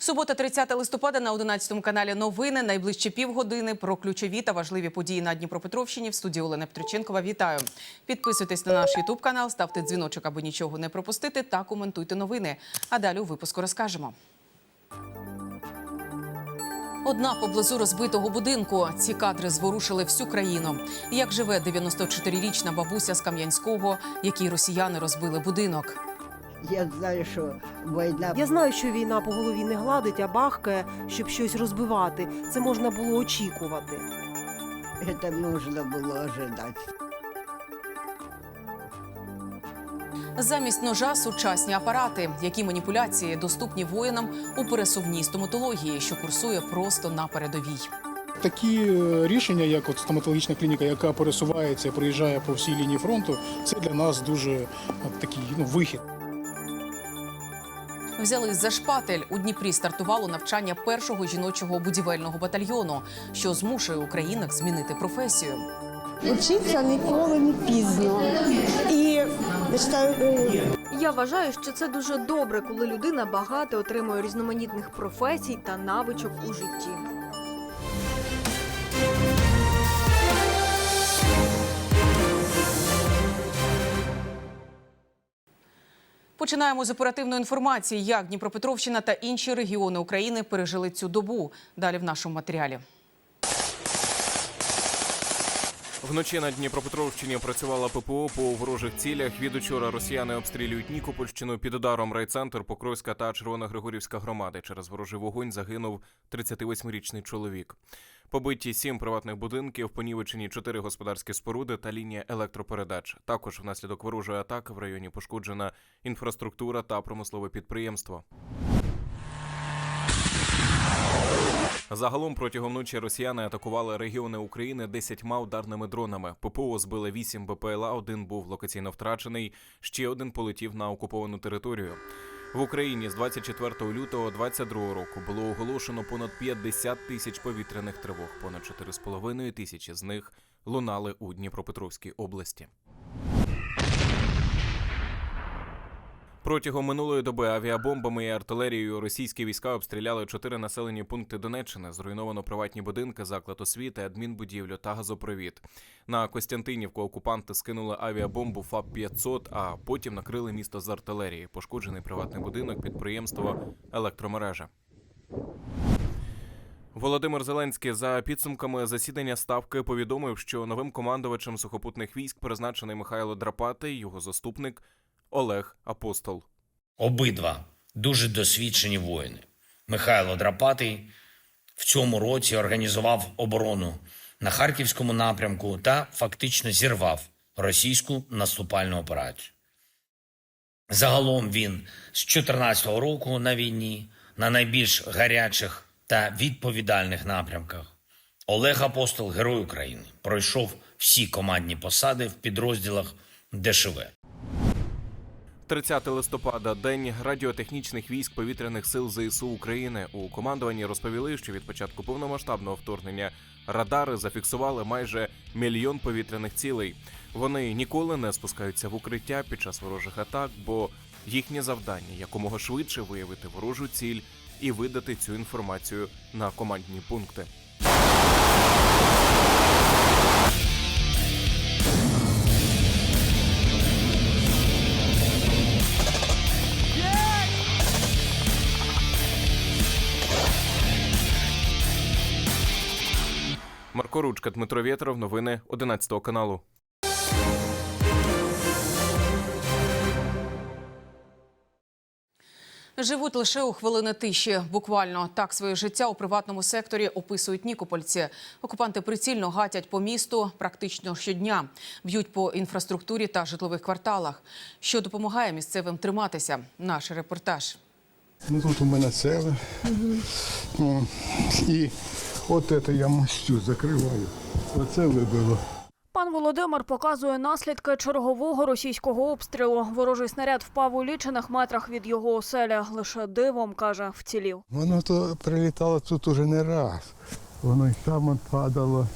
Субота, 30 листопада на 11 каналі Новини. Найближчі півгодини про ключові та важливі події на Дніпропетровщині. В студії Олена Петриченкова. Вітаю. Підписуйтесь на наш Ютуб канал, ставте дзвіночок, аби нічого не пропустити, та коментуйте новини. А далі у випуску розкажемо. Одна поблизу розбитого будинку. Ці кадри зворушили всю країну. Як живе 94-річна бабуся з Кам'янського, якій росіяни розбили будинок. Я знаю, що війна Я знаю, що війна по голові не гладить, а бахкає, щоб щось розбивати. Це можна було очікувати. це можна було ожидати. Замість ножа сучасні апарати, які маніпуляції доступні воїнам у пересувній стоматології, що курсує просто на передовій. Такі е, рішення, як от стоматологічна клініка, яка пересувається, проїжджає по всій лінії фронту, це для нас дуже е, такий ну, вихід. Взяли за шпатель у Дніпрі стартувало навчання першого жіночого будівельного батальйону, що змушує українок змінити професію. Учиться ніколи не пізно. І я вважаю, е, Я вважаю, що це дуже добре, коли людина багато отримує різноманітних професій та навичок у житті. Починаємо з оперативної інформації, як Дніпропетровщина та інші регіони України пережили цю добу. Далі в нашому матеріалі. Вночі на Дніпропетровщині працювала ППО по ворожих цілях. Від учора росіяни обстрілюють Нікопольщину під ударом райцентр, Покровська та Червоногригорівська громади. Через ворожий вогонь загинув 38-річний чоловік. Побиті сім приватних будинків, понівечені чотири господарські споруди та лінія електропередач. Також внаслідок ворожої атаки в районі пошкоджена інфраструктура та промислове підприємство. Загалом протягом ночі росіяни атакували регіони України десятьма ударними дронами. ППО збили вісім БПЛА, один був локаційно втрачений, ще один полетів на окуповану територію. В Україні з 24 лютого 2022 року було оголошено понад 50 тисяч повітряних тривог. Понад 4,5 тисячі з них лунали у Дніпропетровській області. Протягом минулої доби авіабомбами і артилерією російські війська обстріляли чотири населені пункти Донеччини. Зруйновано приватні будинки, заклад освіти, адмінбудівлю та газопровід. На Костянтинівку окупанти скинули авіабомбу ФАП 500 а потім накрили місто з артилерії. Пошкоджений приватний будинок, підприємство, електромережа. Володимир Зеленський за підсумками засідання ставки повідомив, що новим командувачем сухопутних військ призначений Михайло Драпатий, його заступник Олег Апостол. Обидва дуже досвідчені воїни. Михайло Драпатий в цьому році організував оборону на харківському напрямку та фактично зірвав російську наступальну операцію. Загалом він з 2014 року на війні на найбільш гарячих та відповідальних напрямках. Олег Апостол, герой України, пройшов всі командні посади в підрозділах ДШВ. 30 листопада день радіотехнічних військ повітряних сил ЗСУ України. У командуванні розповіли, що від початку повномасштабного вторгнення радари зафіксували майже мільйон повітряних цілей. Вони ніколи не спускаються в укриття під час ворожих атак, бо їхнє завдання якомога швидше виявити ворожу ціль і видати цю інформацію на командні пункти. Марко Ручка, Дмитро Вєтров, новини 11 каналу. Живуть лише у хвилини тиші. Буквально так своє життя у приватному секторі описують нікопольці. Окупанти прицільно гатять по місту практично щодня, б'ють по інфраструктурі та житлових кварталах, що допомагає місцевим триматися. Наш репортаж. Ну тут у мене целе. О, І от це я мастю закриваю. Оце вибило. Пан Володимир показує наслідки чергового російського обстрілу. Ворожий снаряд впав у лічених метрах від його оселя. Лише дивом каже, вцілів. Воно то прилітало тут уже не раз. Воно і там падало,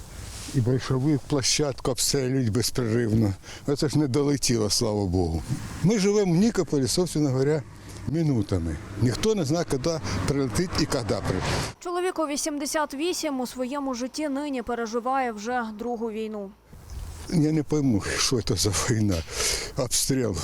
і большовик площадку обстрілюють безперервно. Оце ж не долетіло, слава Богу. Ми живемо в Нікополі, собственно говоря, минутами. Ніхто не знає, коли прилетить і коли прилетить. Чоловіку 88 у своєму житті нині переживає вже другу війну. Я не пойму, що це за війна. Обстріл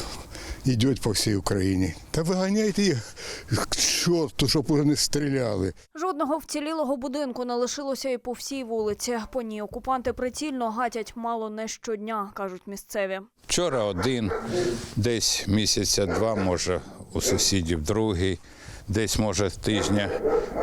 йде по всій Україні. Та виганяйте їх к чорту, щоб уже не стріляли. Жодного вцілілого будинку не лишилося і по всій вулиці. По ній окупанти прицільно гатять мало не щодня, кажуть місцеві. Вчора один, десь місяця два, може, у сусідів другий, десь, може, тижня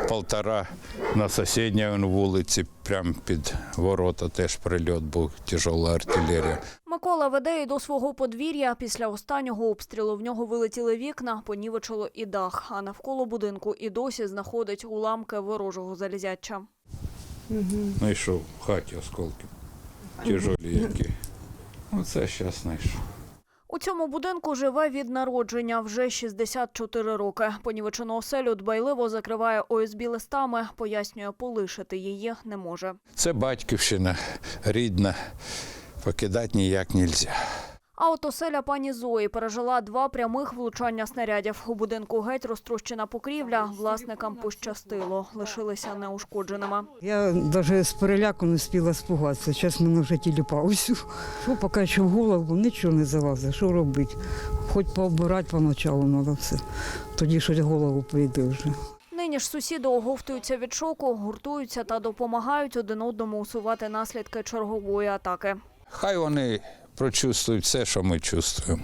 полтора на сусідній вулиці, прямо під ворота теж прильот був, тяжела артилерія. Микола веде і до свого подвір'я. Після останнього обстрілу в нього вилетіли вікна, понівечило і дах. А навколо будинку і досі знаходить уламки ворожого залізяча. Знайшов в хаті осколки, тяжолі які. Оце зараз знайшов. У цьому будинку живе від народження вже 64 роки. Понівечену оселю дбайливо закриває ОСБ листами, пояснює, полишити її не може. Це батьківщина рідна, покидати ніяк не можна. А от оселя пані Зої пережила два прямих влучання снарядів. У будинку геть розтрощена покрівля. Власникам пощастило, лишилися неушкодженими. Я навіть з переляку не спіла спугатися. Зараз мене вже тіліпався. Що поки що в голову нічого не залазить. Що робити? Хоч пообирати поначалу треба все. Тоді щось голову прийде вже. Нині ж сусіди оговтуються від шоку, гуртуються та допомагають один одному усувати наслідки чергової атаки. Хай вони прочувствують все, що ми чувствуємо.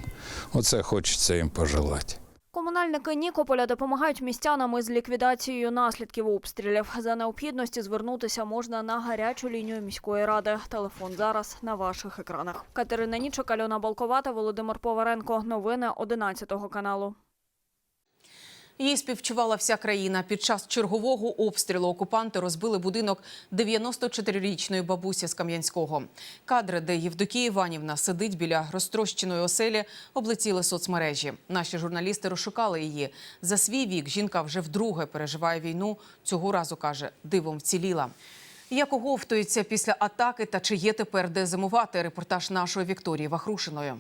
Оце хочеться їм пожелати. Комунальники Нікополя допомагають містянам із ліквідацією наслідків обстрілів. За необхідності звернутися можна на гарячу лінію міської ради. Телефон зараз на ваших екранах. Катерина Нічок, Альона Балковата, Володимир Поваренко. Новини 11 каналу. Їй співчувала вся країна. Під час чергового обстрілу окупанти розбили будинок 94-річної бабусі з Кам'янського. Кадри, де Євдокія Іванівна сидить біля розтрощеної оселі, облетіли соцмережі. Наші журналісти розшукали її. За свій вік жінка вже вдруге переживає війну. Цього разу каже, дивом вціліла. Як оговтується після атаки та чи є тепер де зимувати? Репортаж нашої Вікторії Вахрушиної.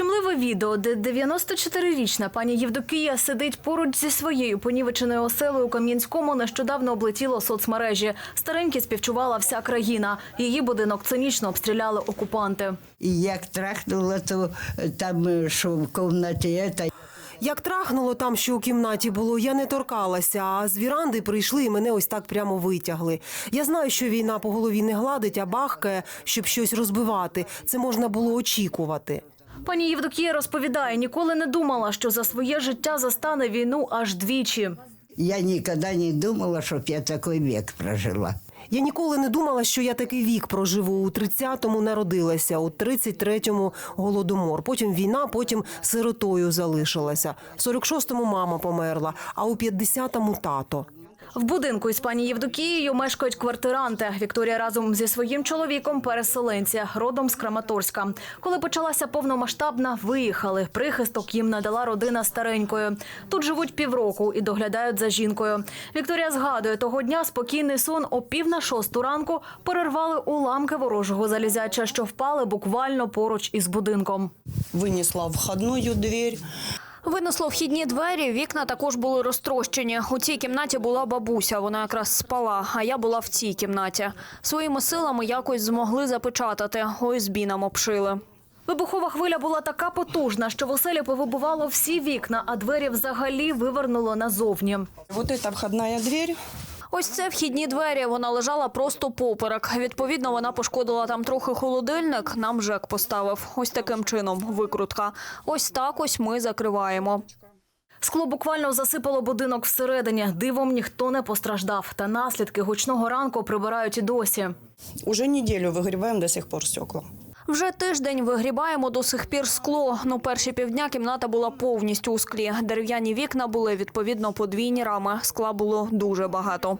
Щемливе відео, де 94-річна пані Євдокія сидить поруч зі своєю понівеченою оселею у Кам'янському нещодавно облетіло соцмережі. Старенькі співчувала вся країна. Її будинок цинічно обстріляли окупанти. І як трахнуло, то е, там, е, що в кімнаті, це, Як трахнуло там, що у кімнаті було, я не торкалася, а з віранди прийшли і мене ось так прямо витягли. Я знаю, що війна по голові не гладить, а бахкає, щоб щось розбивати. Це можна було очікувати. Пані Євдокія розповідає, ніколи не думала, що за своє життя застане війну аж двічі. я ніколи не думала, щоб я такий вік прожила. Я ніколи не думала, що я такий вік проживу. У 30-му народилася, у 33-му голодомор. Потім війна, потім сиротою залишилася. В 46-му мама померла, а у 50-му тато. В будинку із пані Євдокією мешкають квартиранти. Вікторія разом зі своїм чоловіком переселенці, родом з Краматорська. Коли почалася повномасштабна, виїхали. Прихисток їм надала родина старенькою. Тут живуть півроку і доглядають за жінкою. Вікторія згадує, того дня спокійний сон о пів на шосту ранку перервали уламки ворожого залізяча, що впали буквально поруч із будинком. Винесла входную дверь. Винесло вхідні двері, вікна також були розтрощені. У цій кімнаті була бабуся, вона якраз спала, а я була в цій кімнаті. Своїми силами якось змогли запечатати, ОСБ нам обшили. Вибухова хвиля була така потужна, що в оселі повибувало всі вікна, а двері взагалі вивернуло назовні. Ось ця вхідна дверь. Ось це вхідні двері. Вона лежала просто поперек. Відповідно, вона пошкодила там трохи холодильник. Нам Жек поставив. Ось таким чином викрутка. Ось так ось ми закриваємо. Скло буквально засипало будинок всередині. Дивом ніхто не постраждав. Та наслідки гучного ранку прибирають і досі. Уже неделю выгребаем до сих пор стекла. Вже тиждень вигрібаємо до сих пір скло. Ну, перші півдня кімната була повністю у склі. Дерев'яні вікна були відповідно подвійні рами. Скла було дуже багато.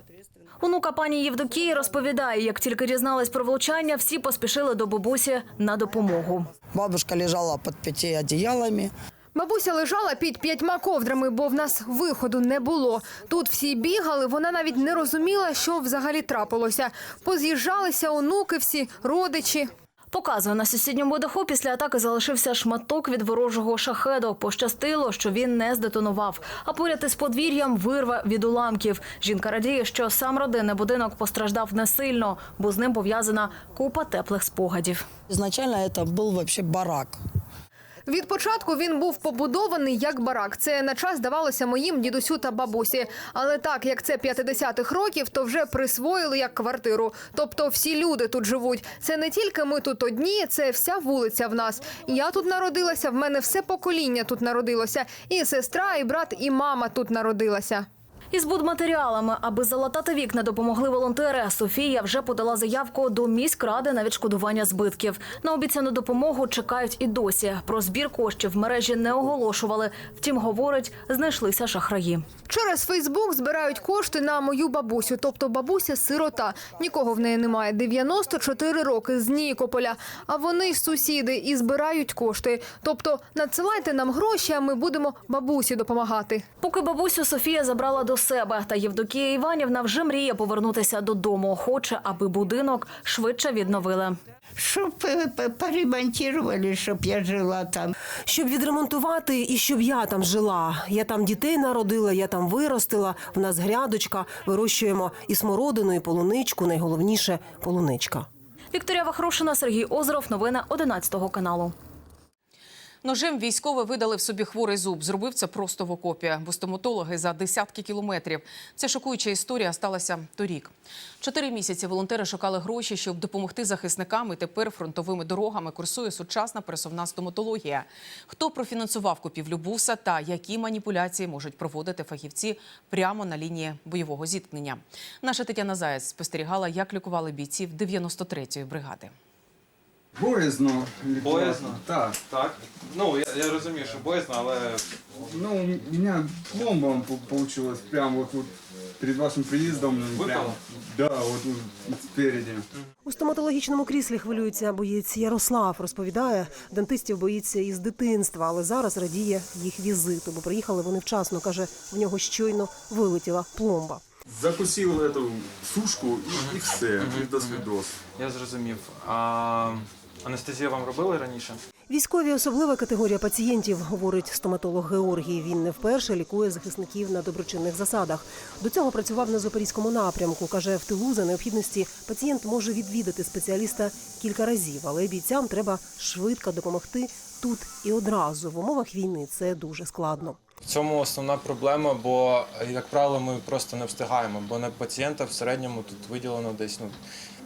Онука пані Євдокії розповідає, як тільки дізнались про влучання, всі поспішили до бабусі на допомогу. Бабушка лежала под пяти одеялами. Бабуся лежала під п'ятьма ковдрами, бо в нас виходу не було. Тут всі бігали, вона навіть не розуміла, що взагалі трапилося. Поз'їжджалися онуки всі, родичі. Показує на сусідньому даху після атаки залишився шматок від ворожого шахеду. Пощастило, що він не здетонував. А поряд із подвір'ям вирва від уламків. Жінка радіє, що сам родинний будинок постраждав не сильно, бо з ним пов'язана купа теплих спогадів. Ізначально це був вообще барак. Від початку він був побудований як барак. Це на час здавалося моїм дідусю та бабусі. Але так як це 50-х років, то вже присвоїли як квартиру. Тобто всі люди тут живуть. Це не тільки ми тут одні, це вся вулиця в нас. Я тут народилася, в мене все покоління тут народилося. І сестра, і брат, і мама тут народилася. Із будматеріалами, аби залатати вікна, допомогли волонтери. Софія вже подала заявку до міськради на відшкодування збитків. На обіцяну допомогу чекають і досі. Про збір коштів в мережі не оголошували. Втім, говорить, знайшлися шахраї. Через Фейсбук збирають кошти на мою бабусю, тобто бабуся сирота. Нікого в неї немає. 94 роки з Нікополя. А вони ж сусіди і збирають кошти. Тобто надсилайте нам гроші, а ми будемо бабусі допомагати. Поки бабусю Софія забрала до себе, та Євдокія Іванівна вже мріє повернутися додому. Хоче, аби будинок швидше відновили. Щоб е, поремонтували, щоб я жила там. Щоб відремонтувати і щоб я там жила. Я там дітей народила, я там виростила. В нас грядочка, вирощуємо і смородину, і полуничку. Найголовніше полуничка. Вікторія Вахрушина, Сергій Озеров. Новини 11 каналу. Ножем військовий видалив собі хворий зуб. Зробив це просто в окопі, бо стоматологи за десятки кілометрів. Ця шокуюча історія сталася торік. Чотири місяці волонтери шукали гроші, щоб допомогти захисникам. І тепер фронтовими дорогами курсує сучасна пересувна стоматологія. Хто профінансував купівлю буса та які маніпуляції можуть проводити фахівці прямо на лінії бойового зіткнення? Наша Тетяна Заєць спостерігала, як лікували бійців 93-ї бригади. Боязно. Боязно? Так. Так. Ну, я, я розумію, що боязно, але Ну, у меня пломба по- получилась прямо вот, вот перед вашим приездом. Выпала? Прямо, да, вот, вот спереди. У стоматологічному кріслі хвилюється боєць Ярослав. Розповідає, дентистів боїться із дитинства, але зараз радіє їх візиту, бо приїхали вони вчасно. каже, в нього щойно вилетіла пломба. Закусил эту сушку и, и все, и до свидос. я зрозумів. А анестезію вам робили раніше? Військові особлива категорія пацієнтів, говорить стоматолог Георгій. Він не вперше лікує захисників на доброчинних засадах. До цього працював на запорізькому напрямку. каже, в тилу за необхідності пацієнт може відвідати спеціаліста кілька разів, але бійцям треба швидко допомогти тут і одразу. В умовах війни це дуже складно. В цьому основна проблема, бо, як правило, ми просто не встигаємо, бо на пацієнта в середньому тут виділено десь ну,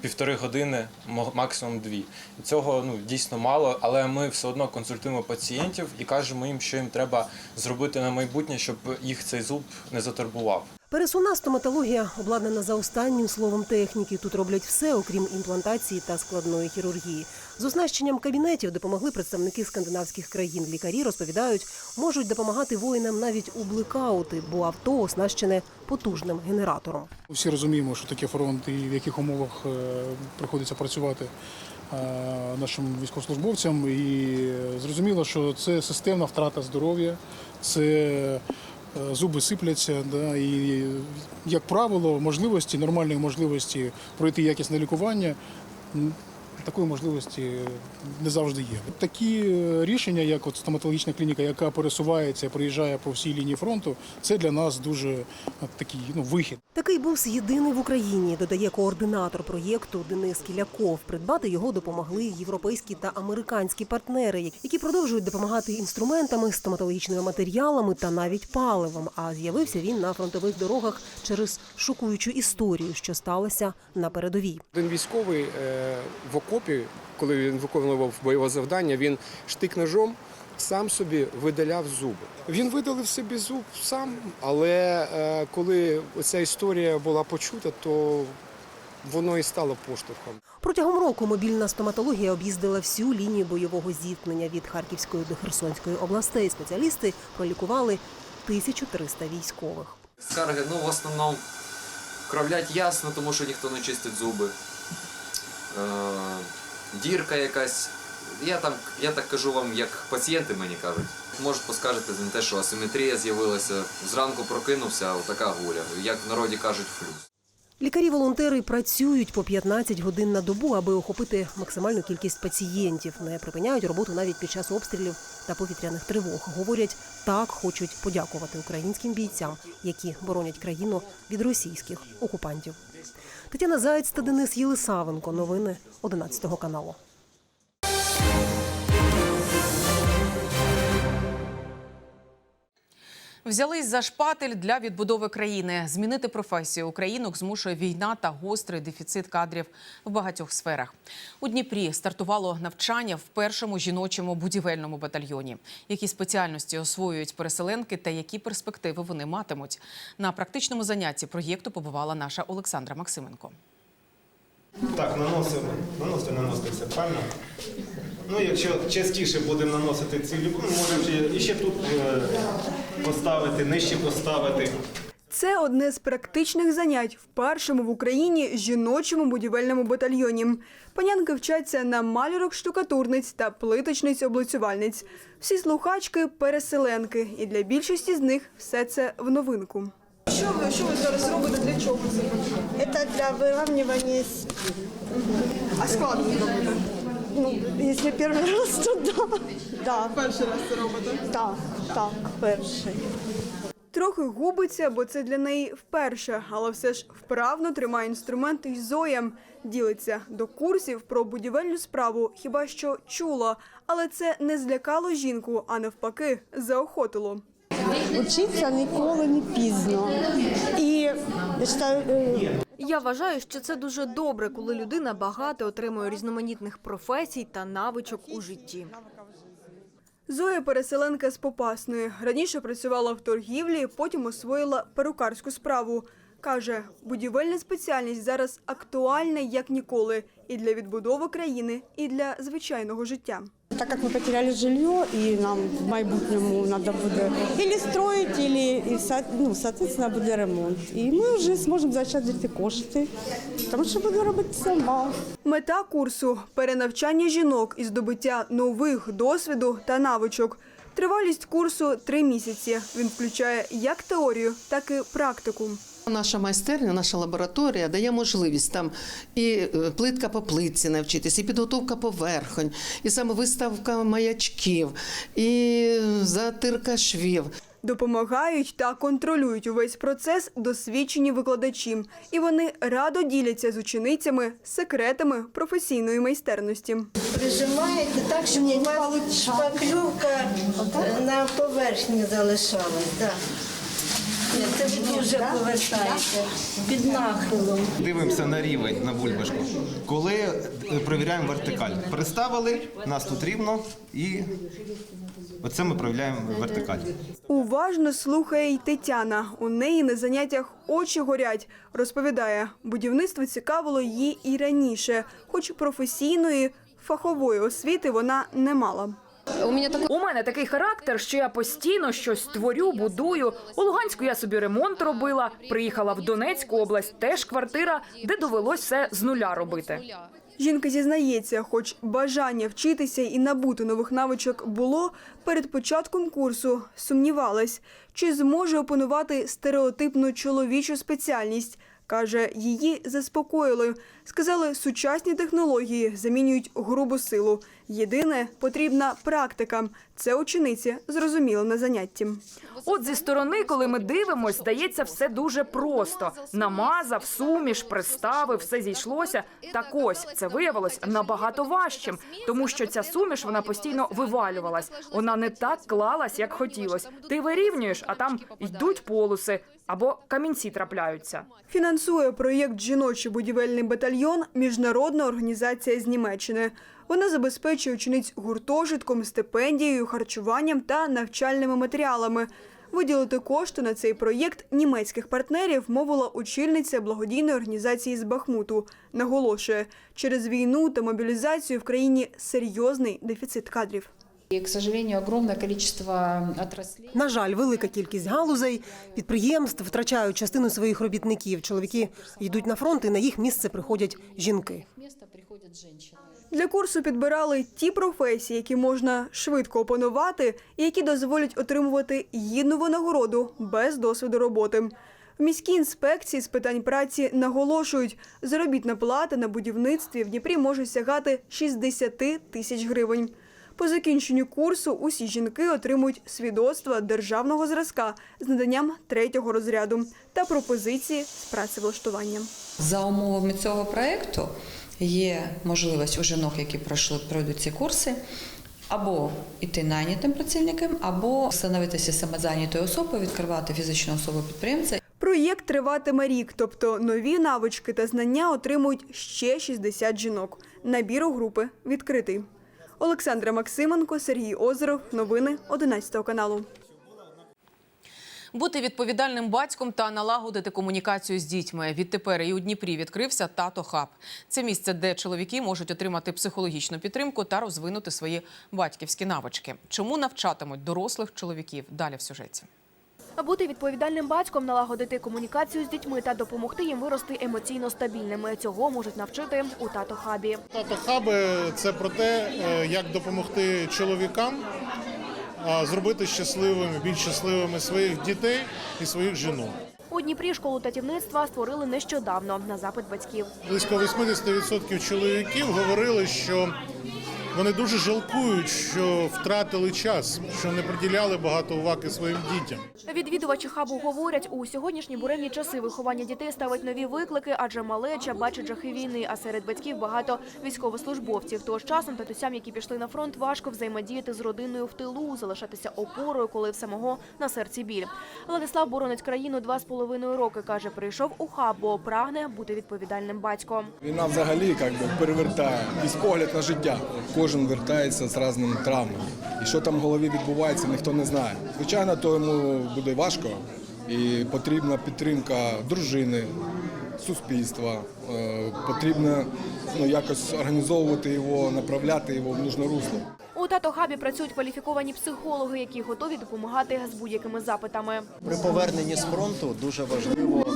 півтори години, максимум дві. І цього ну, дійсно мало, але ми все одно консультуємо пацієнтів і кажемо їм, що їм треба зробити на майбутнє, щоб їх цей зуб не затурбував. Пересувна стоматологія обладнана за останнім словом техніки. Тут роблять все, окрім імплантації та складної хірургії. З оснащенням кабінетів допомогли представники скандинавських країн. Лікарі розповідають, можуть допомагати воїнам навіть у блекаути, бо авто оснащене потужним генератором. Всі розуміємо, що таке фронт і в яких умовах е, приходиться працювати е, нашим військовослужбовцям. І е, зрозуміло, що це системна втрата здоров'я, це зуби сипляться. Да, і, як правило, можливості, нормальної можливості пройти якісне лікування. Такої можливості не завжди є. Такі е, рішення, як от стоматологічна клініка, яка пересувається, приїжджає по всій лінії фронту, це для нас дуже е, такий ну, вихід. Такий бус єдиний в Україні, додає координатор проєкту Денис Кіляков. Придбати його допомогли європейські та американські партнери, які продовжують допомагати інструментами, стоматологічними матеріалами та навіть паливом. А з'явився він на фронтових дорогах через шокуючу історію, що сталося на передовій. Один військовий е, в окопі, коли він виконував бойове завдання, він штик-ножом сам собі видаляв зуби. Він видалив собі зуб сам, але е, коли ця історія була почута, то воно і стало поштовхом. Протягом року мобільна стоматологія об'їздила всю лінію бойового зіткнення від Харківської до Херсонської областей. Спеціалісти пролікували 1300 військових. Скарги, ну в основному кровлять ясно, тому що ніхто не чистить зуби. Е, дірка якась. Я там, я так кажу вам, як пацієнти мені кажуть. Може, поскажете за те, що асиметрія з'явилася. Зранку прокинувся, а отака гуля. Як в народі кажуть, флюс. Лікарі-волонтери працюють по 15 годин на добу, аби охопити максимальну кількість пацієнтів. Не припиняють роботу навіть під час обстрілів та повітряних тривог. Говорять, так хочуть подякувати українським бійцям, які боронять країну від російських окупантів. Тетяна Заєць та Денис Єлисавенко. Новини 11 каналу. Взялись за шпатель для відбудови країни. Змінити професію українок змушує війна та гострий дефіцит кадрів в багатьох сферах. У Дніпрі стартувало навчання в першому жіночому будівельному батальйоні. Які спеціальності освоюють переселенки та які перспективи вони матимуть. На практичному занятті проєкту побувала наша Олександра Максименко. Так, наносимо, наносити, наносити все, правильно? Ну, якщо частіше будемо наносити ці ліпу, ми можемо ще, тут е, поставити, нижче поставити. Це одне з практичних занять в першому в Україні жіночому будівельному батальйоні. Панянки вчаться на малюрок штукатурниць та плиточниць облицювальниць. Всі слухачки переселенки, і для більшості з них все це в новинку. Що ви, що ви зараз робите? Для чого це? Це для вирівнювання А складно робити? Ну, якщо перший раз, то да. да. Перший раз це робите? Так, так, перший. Трохи губиться, бо це для неї вперше, але все ж вправно тримає інструмент і Зоя. Ділиться до курсів про будівельну справу, хіба що чула, але це не злякало жінку, а навпаки, заохотило. Учиться ніколи не пізно. І я вважаю, е, Я вважаю, що це дуже добре, коли людина багато отримує різноманітних професій та навичок у житті. Зоя переселенка з Попасної. Раніше працювала в торгівлі, потім освоїла перукарську справу. Каже, будівельна спеціальність зараз актуальна як ніколи і для відбудови країни, і для звичайного життя. так як ми потеряли жилье, і нам в майбутньому треба буде або строїти, або, ну, соответственно, буде ремонт. І ми вже зможемо заощаджувати кошти, тому що буду робити сама. Мета курсу перенавчання жінок і здобуття нових досвіду та навичок. Тривалість курсу три місяці. Він включає як теорію, так і практику. Наша майстерня, наша лабораторія дає можливість там і е, плитка по плитці навчитись, і підготовка поверхонь, і саме виставка маячків, і затирка швів. Допомагають та контролюють увесь процес досвідчені викладачі, і вони радо діляться з ученицями секретами професійної майстерності. Прижимаєте так, щоб шпаклювка на поверхні залишалась. Да. Ні, Це ви дуже повертаєте під нахилом. Дивимося на рівень, на бульбашку. Коли е, перевіряємо вертикаль. Приставили, нас тут рівно і оце ми перевіряємо вертикаль. Уважно слухає й Тетяна. У неї на заняттях очі горять. Розповідає, будівництво цікавило її і раніше, хоч професійної фахової освіти вона не мала. У мене такий характер, що я постійно щось творю, будую. У Луганську я собі ремонт робила. Приїхала в Донецьку область, теж квартира, де довелось все з нуля робити. Жінка зізнається, хоч бажання вчитися і набути нових навичок було перед початком курсу, сумнівалась, чи зможе опанувати стереотипну чоловічу спеціальність. Каже, її заспокоїли. Сказали, сучасні технології замінюють грубу силу. Єдине потрібна практика. Це учениці зрозуміли на занятті. От зі сторони, коли ми дивимось, здається, все дуже просто. Намазав, суміш, приставив, все зійшлося. Так ось це виявилось набагато важчим, тому що ця суміш вона постійно вивалювалась. Вона не так клалась, як хотілось. Ти вирівнюєш, а там йдуть полоси або камінці трапляються. Фінансує проєкт Жіночий будівельний батальйон міжнародна організація з Німеччини. Вона забезпечує учениць гуртожитком, стипендією, харчуванням та навчальними матеріалами. Виділити кошти на цей проєкт німецьких партнерів мовила очільниця благодійної організації з Бахмуту. Наголошує, через війну та мобілізацію в країні серйозний дефіцит кадрів. И, к сожалению, огромное количество отраслей. На жаль, велика кількість галузей, підприємств втрачають частину своїх робітників. Чоловіки йдуть на фронт, і на їх місце приходять жінки. Для курсу підбирали ті професії, які можна швидко опанувати і які дозволять отримувати гідну винагороду без досвіду роботи. В міській інспекції з питань праці наголошують, заробітна плата на будівництві в Дніпрі може сягати 60 тисяч гривень. По закінченню курсу усі жінки отримують свідоцтва державного зразка з наданням третього розряду та пропозиції з працевлаштуванням. За умовами цього проєкту є можливість у жінок, які пройшли пройдуть ці курси, або йти найнятим працівником, або становитися самозайнятою особою, відкривати фізичну особу підприємця. Проєкт триватиме рік, тобто нові навички та знання отримують ще 60 жінок. Набір у групи відкритий. Олександра Максименко, Сергій Озеров. Новини 11 каналу. Бути відповідальним батьком та налагодити комунікацію з дітьми. Відтепер і у Дніпрі відкрився тато хаб. Це місце, де чоловіки можуть отримати психологічну підтримку та розвинути свої батьківські навички. Чому навчатимуть дорослих чоловіків? Далі в сюжеті. А бути відповідальним батьком, налагодити комунікацію з дітьми та допомогти їм вирости емоційно стабільними. Цього можуть навчити у тато хабі. Тато хаби це про те, е, як допомогти чоловікам зробити щасливими, більш щасливими своїх дітей і своїх жінок. У Дніпрі школу татівництва створили нещодавно на запит батьків. Близько 80% чоловіків говорили, що вони дуже жалкують, що втратили час, що не приділяли багато уваги своїм дітям. Відвідувачі хабу говорять, у сьогоднішні буремні часи виховання дітей ставить нові виклики, адже малеча бачить жахи війни, а серед батьків багато військовослужбовців. Тож часом татусям, які пішли на фронт, важко взаємодіяти з родиною в тилу, залишатися опорою, коли в самого на серці біль. Владислав боронить країну два з половиною роки. каже, прийшов у хаб, бо прагне бути відповідальним батьком. Війна взагалі як би, перевертає весь погляд на життя. Кожен вертається з різними травмами. І що там в голові відбувається, ніхто не знає. Звичайно, то йому буде важко і потрібна підтримка дружини, суспільства. Е, Потрібно ну, якось організовувати його, направляти його в нужне русло. У тато хабі працюють кваліфіковані психологи, які готові допомагати з будь-якими запитами. При поверненні з фронту дуже важливо,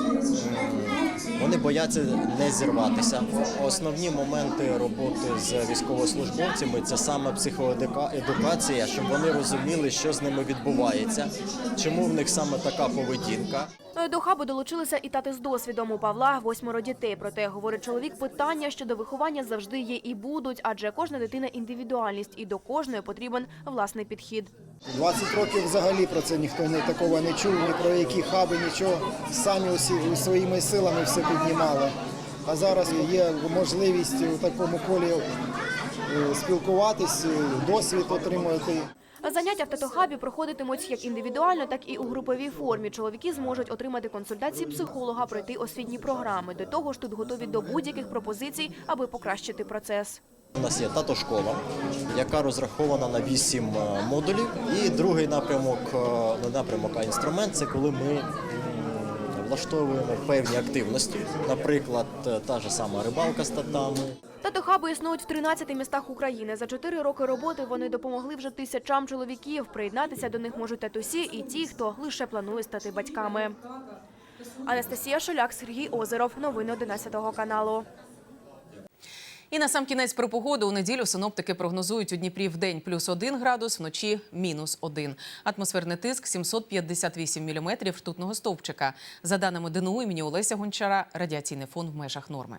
вони бояться не зірватися. Основні моменти роботи з військовослужбовцями це саме психоедукація, щоб вони розуміли, що з ними відбувається, чому в них саме така поведінка. До хабу долучилися і тати з досвідом. У Павла восьмеро дітей. Проте, говорить чоловік, питання щодо виховання завжди є і будуть, адже кожна дитина індивідуальність і до кожної потрібен власний підхід. 20 років взагалі про це ніхто не такого не чув, ні про які хаби, нічого. Самі усі своїми силами все піднімали. А зараз є можливість у такому колі е, спілкуватись, е, досвід отримувати. Заняття в татохабі проходитимуть як індивідуально, так і у груповій формі. Чоловіки зможуть отримати консультації психолога, пройти освітні програми. До того ж, тут готові до будь-яких пропозицій, аби покращити процес. У нас є тато-школа, яка розрахована на 8 е, модулів. І другий напрямок, не напрямок, а інструмент це коли ми влаштовуємо певні активності, наприклад, е, та ж сама рибалка з татами. Татохаби існують в 13 містах України. За 4 роки роботи вони допомогли вже тисячам чоловіків. Приєднатися до них можуть татусі і ті, хто лише планує стати батьками. Анастасія Шоляк, Сергій Озеров. Новини 11 каналу. І на сам кінець про погоду у неділю синоптики прогнозують у Дніпрі в день плюс 1 градус, вночі мінус 1. Атмосферний тиск 758 міліметрів ртутного стовпчика. За даними ДНУ імені Олеся Гончара, радіаційний фон в межах норми.